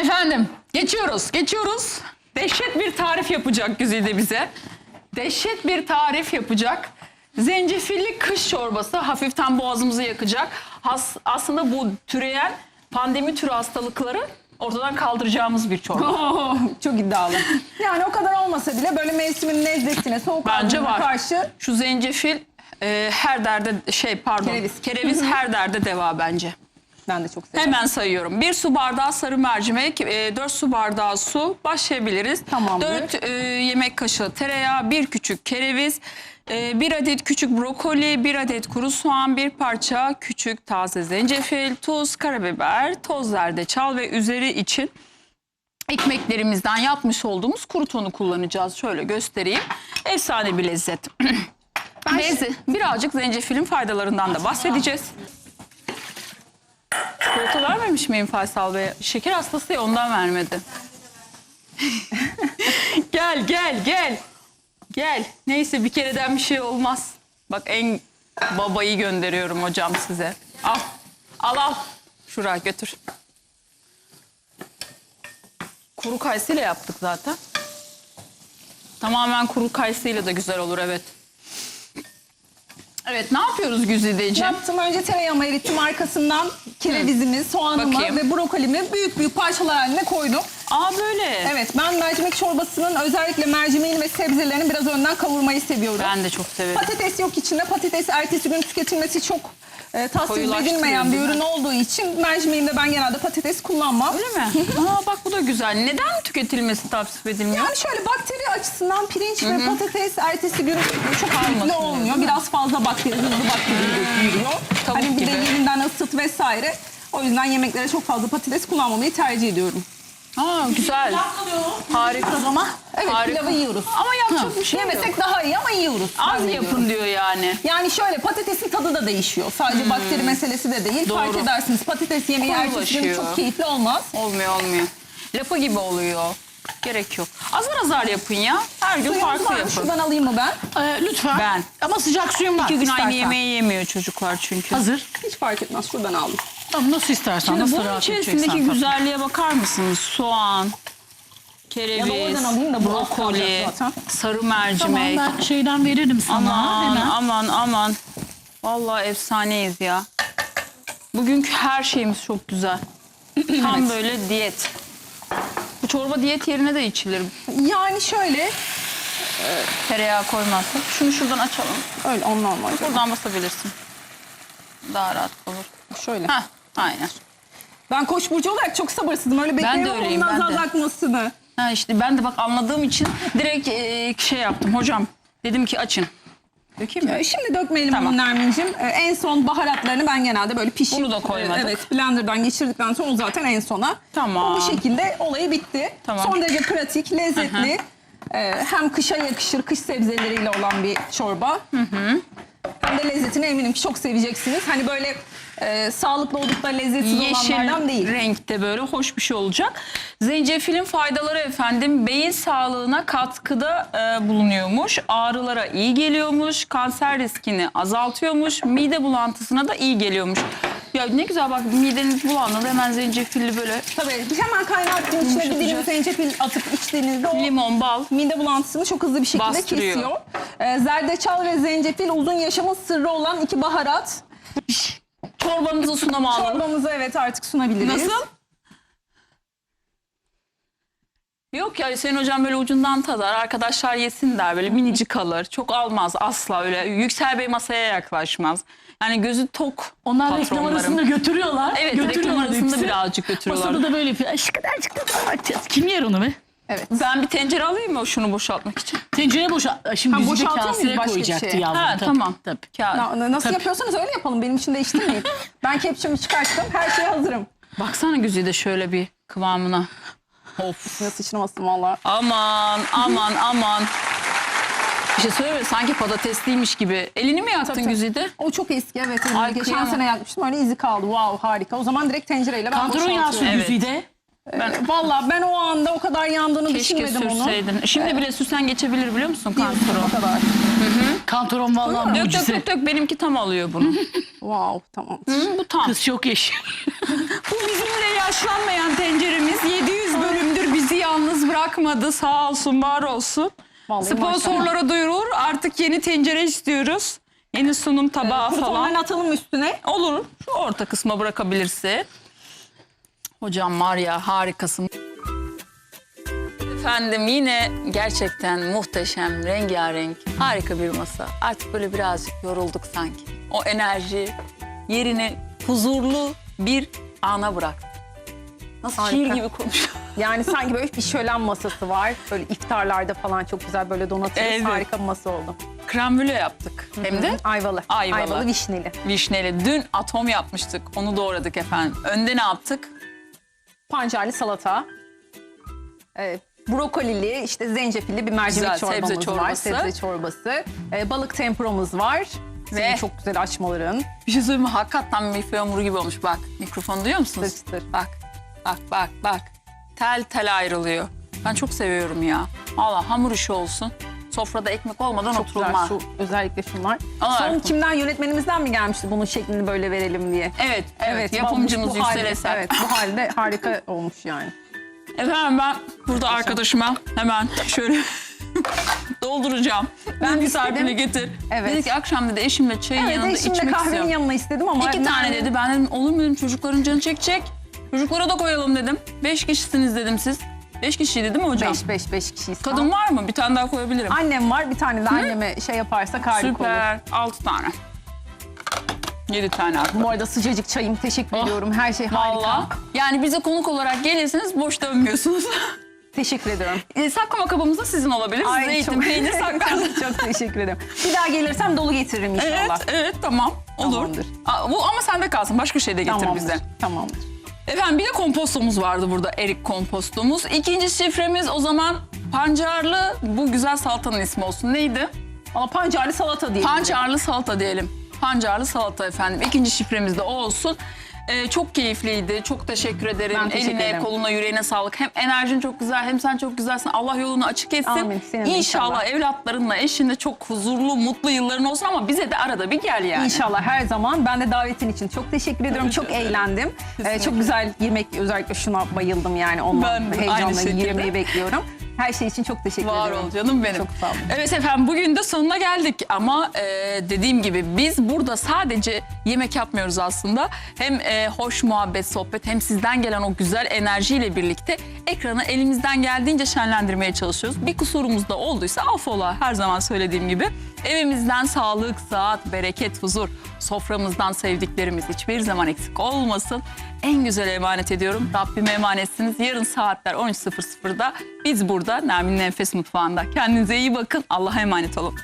Efendim geçiyoruz geçiyoruz. Dehşet bir tarif yapacak Güzide bize. Dehşet bir tarif yapacak. Zencefilli kış çorbası hafiften boğazımızı yakacak. Has, aslında bu türeyen pandemi türü hastalıkları ortadan kaldıracağımız bir çorba. Çok iddialı. Yani o kadar olmasa bile böyle mevsimin lezzetine, soğuk Bence var. karşı Şu zencefil e, her derde şey pardon Kereviz. kereviz her derde deva bence. Ben de çok seviyorum. Hemen sayıyorum. 1 su bardağı sarı mercimek, 4 su bardağı su başlayabiliriz. Tamamdır. 4 yemek kaşığı tereyağı, 1 küçük kereviz, 1 adet küçük brokoli, 1 adet kuru soğan, 1 parça küçük taze zencefil, tuz, karabiber, toz zerdeçal ve üzeri için ekmeklerimizden yapmış olduğumuz kuru tonu kullanacağız. Şöyle göstereyim. Efsane bir lezzet. Lezze- birazcık zencefilin faydalarından da bahsedeceğiz. Çikolata vermemiş miyim Faysal Bey? Şeker hastası ya ondan vermedi. gel gel gel. Gel. Neyse bir kereden bir şey olmaz. Bak en babayı gönderiyorum hocam size. Al. Al al. Şuraya götür. Kuru kayısıyla yaptık zaten. Tamamen kuru kayısıyla da güzel olur evet. Evet ne yapıyoruz Güzideciğim? Yaptım önce tereyağımı erittim arkasından kerevizimi, soğanımı Bakayım. ve brokolimi büyük büyük parçalar haline koydum. Aa böyle. Evet ben mercimek çorbasının özellikle mercimeğini ve sebzelerini biraz önden kavurmayı seviyorum. Ben de çok severim. Patates yok içinde. Patates ertesi gün tüketilmesi çok e, tasvip edilmeyen bir ürün olduğu için mercimeğimde ben genelde patates kullanmam. Öyle mi? Aa bak bu da güzel. Neden tüketilmesi tavsiye edilmiyor? Yani şöyle bakteri açısından pirinç ve patates ertesi gün çok keyifli olmuyor. Biraz fazla bakteri, hızlı bakteri. Tavuk Hani bir de gibi. yerinden ısıt vesaire. O yüzden yemeklere çok fazla patates kullanmamayı tercih ediyorum. Aa güzel. Harika. Ama evet Harika. pilavı yiyoruz. Ama yapacak bir şey yok. Yemesek daha iyi ama yiyoruz. Az Ben de yapın diyor yani. Yani şöyle patatesin tadı da değişiyor. Sadece bakteri meselesi de değil. Hmm. Doğru. Fark edersiniz patates yemeği ertesi gün Koyulaşıyor. çok keyifli olmaz. Olmuyor olmuyor. Lapa gibi oluyor. Gerek yok. Azar azar yapın ya. Her gün Suyumuz farklı var mı? yapın. Şuradan alayım mı ben? Ee, lütfen. Ben. Ama sıcak suyum var. İki gün aynı istersen. yemeği yemiyor çocuklar çünkü. Hazır. Hiç fark etmez. Şuradan aldım. Tamam nasıl istersen. Şimdi nasıl bunun rahat içerisindeki edeceksen güzelliğe bakar mısınız? Soğan, Ya da kereviz, oradan alayım da bu az brokoli, zaten. sarı Tamam mercimek. ben şeyden veririm sana Aman hemen. aman aman. Vallahi efsaneyiz ya. Bugünkü her şeyimiz çok güzel. Tam böyle diyet. Bu çorba diyet yerine de içilir. Yani şöyle Tereyağı koymazsak. Şunu şuradan açalım. öyle ondan var. Buradan basabilirsin. Daha rahat olur. Şöyle. Heh, aynen. Ben koç burcu olarak çok sabırsızım. Öyle bekliyorum öyleyim, ben de. akmasını. Ha işte ben de bak anladığım için direkt e, şey yaptım hocam. Dedim ki açın. Dökeyim mi? Ee, Şimdi dökmeyelim Tamam. onu Nermin'cim. Ee, En son baharatlarını ben genelde böyle pişip... Bunu da koymadık. e, Evet blenderdan geçirdikten sonra o zaten en sona. Tamam. Bu şekilde olayı bitti. Tamam. Son derece pratik, lezzetli. e, hem kışa yakışır, kış sebzeleriyle olan bir çorba. Hem de lezzetini eminim ki çok seveceksiniz. Hani böyle e, sağlıklı olup da lezzetsiz Yeşil olanlardan değil. renkte böyle hoş bir şey olacak. Zencefilin faydaları efendim beyin sağlığına katkıda e, bulunuyormuş. Ağrılara iyi geliyormuş. Kanser riskini azaltıyormuş. Mide bulantısına da iyi geliyormuş. Ya ne güzel bak mideniz bulandı hemen zencefilli böyle Tabii hemen kaynattığın içine bir dilim Yumuşatacak. zencefil atıp içtiğinizde o limon, bal. mide bulantısını çok hızlı bir şekilde Bastırıyor. kesiyor. Ee, zerdeçal ve zencefil uzun yaşamın sırrı olan iki baharat. Çorbanızı sunama alalım. Çorbamızı evet artık sunabiliriz. Nasıl? Yok ya Hüseyin hocam böyle ucundan tadar. Arkadaşlar yesin der böyle minicik alır. Çok almaz asla öyle. Yüksel Bey masaya yaklaşmaz. Yani gözü tok Onlar reklam patronlarım. arasında götürüyorlar. Evet reklam götürüyorlar arasında hepsi. birazcık götürüyorlar. Masada da böyle yapıyor. Aşkı da aşkı da açacağız. Kim yer onu be? Evet. Ben bir tencere alayım mı şunu boşaltmak için? Tencere boşa. Şimdi Ha, boşaltıyor muyuz kaseye başka bir koyacaktı şey? yavrum. Ha tabii, tamam. Tabii. Kağıt. Na- Nasıl Tabii. yapıyorsanız öyle yapalım. Benim için değiştirmeyin. ben kepçemi çıkarttım. Her şeye hazırım. Baksana Güzide şöyle bir kıvamına. Of. Ya sıçramasın valla. Aman aman aman. Bir şey söyleyeyim mi? Sanki patatesliymiş gibi. Elini mi yaktın Tabii. Güzide? O çok eski evet. Ay, Geçen kıyamam. sene yakmıştım. Öyle izi kaldı. Wow harika. O zaman direkt tencereyle ben yağı boşaltıyorum. sür Güzide. Ben Valla ben o anda o kadar yandığını keşke düşünmedim onu. sürseydin. Şimdi bile süsen geçebilir biliyor musun O kantoru? kadar. Kantron vallahi Dök dök mucize. dök dök benimki tam alıyor bunu. Wow tamam. Hı, bu tam. Kız çok yeşil. Bu bizim de yaşlanmayan tenceremiz 700 bırakmadı sağ olsun var olsun. Vallahi Sponsorlara duyurulur artık yeni tencere istiyoruz. Yeni sunum tabağı Kuru falan. atalım üstüne. Olur. Şu orta kısma bırakabilirse. Hocam var ya harikasın. Efendim yine gerçekten muhteşem, rengarenk, harika bir masa. Artık böyle birazcık yorulduk sanki. O enerji yerini huzurlu bir ana bıraktı. Nasıl şiir Harika. gibi konuşuyor. Yani sanki böyle bir şölen masası var. Böyle iftarlarda falan çok güzel böyle donatırız. Evet. Harika bir masa oldu. Krembüle yaptık. Hem de Ayvalı. Ayvalı. Ayvalı vişneli. vişneli. Dün atom yapmıştık. Onu doğradık efendim. Önde ne yaptık? Pancarlı salata. Ee, brokolili, işte zencefilli bir mercimek Güzel, sebze çorbamız var. çorbası. Sebze çorbası. Ee, balık tempuramız var. Ve- Senin çok güzel açmaların. Bir şey söyleyeyim mi? Hakikaten mifre hamuru gibi olmuş. Bak mikrofonu duyuyor musunuz? Çıtır çıtır. Bak, bak, bak, bak. Tel tel ayrılıyor. Ben çok seviyorum ya. Valla hamur işi olsun. Sofrada ekmek olmadan Çok güzel. oturulmaz. Şu, özellikle şunlar. Aa, Son kimden yönetmenimizden mi gelmişti bunun şeklini böyle verelim diye? Evet, evet. Yapımcımız bu Yüksel Eser. Evet bu halde harika olmuş yani. Efendim ben burada arkadaşıma hemen şöyle dolduracağım. Ben bir tarifini getir. Evet. Dedi ki akşam dedi eşimle çayın Evet yanında eşimle içmek kahvenin istiyorum. yanına istedim ama... İki tane dedi. Ben dedim olur mu dedim çocukların canı çekecek. Çocuklara da koyalım dedim. Beş kişisiniz dedim siz. Beş kişiydi değil mi hocam? Beş, beş, beş kişiyiz. Kadın var mı? Bir tane daha koyabilirim. Annem var. Bir tane de anneme şey yaparsak harika olur. Süper. Altı tane. Yedi tane artık. Bu arada sıcacık çayım. Teşekkür Oh, ediyorum. Her şey harika. Valla. Yani bize konuk olarak gelirsiniz boş dönmüyorsunuz. Teşekkür ediyorum. e, saklama kabımız da sizin olabilir. Ay, Zeytin, peynir saklarsınız. çok teşekkür ederim. Bir daha gelirsem dolu getiririm inşallah. evet, evet tamam. Olur. Tamamdır. Aa, bu ama sende kalsın. Başka şey de getir Tamamdır. bize. Tamamdır. Efendim bir de kompostomuz vardı burada. Erik kompostomuz. İkinci şifremiz o zaman pancarlı bu güzel salatanın ismi olsun. Neydi? Ama pancarlı salata diye. Pancarlı salata diyelim. Pancarlı salata efendim. İkinci şifremiz de o olsun. Ee, çok keyifliydi. Çok teşekkür ederim. Ben teşekkür Eline, ederim. koluna, yüreğine sağlık. Hem enerjin çok güzel hem sen çok güzelsin. Allah yolunu açık etsin. Amin. Senin inşallah, inşallah. evlatlarınla, eşinle çok huzurlu, mutlu yılların olsun ama bize de arada bir gel yani. İnşallah her zaman. Ben de davetin için çok teşekkür ediyorum. Çok eğlendim. Ee, çok güzel yemek özellikle şuna bayıldım yani. Onunla Ben heyecanla yemeği bekliyorum. Her şey için çok teşekkür Var ediyorum. ol canım benim. Çok sağ olun. Evet efendim bugün de sonuna geldik ama e, dediğim gibi biz burada sadece yemek yapmıyoruz aslında. Hem e, hoş muhabbet, sohbet hem sizden gelen o güzel enerjiyle birlikte ekranı elimizden geldiğince şenlendirmeye çalışıyoruz. Bir kusurumuz da olduysa affola her zaman söylediğim gibi. Evimizden sağlık, saat, bereket, huzur, soframızdan sevdiklerimiz hiçbir zaman eksik olmasın. En güzel emanet ediyorum. Rabbime emanetsiniz. Yarın saatler 13.00'da biz burada Nermin'in Enfes Mutfağı'nda. Kendinize iyi bakın. Allah'a emanet olun.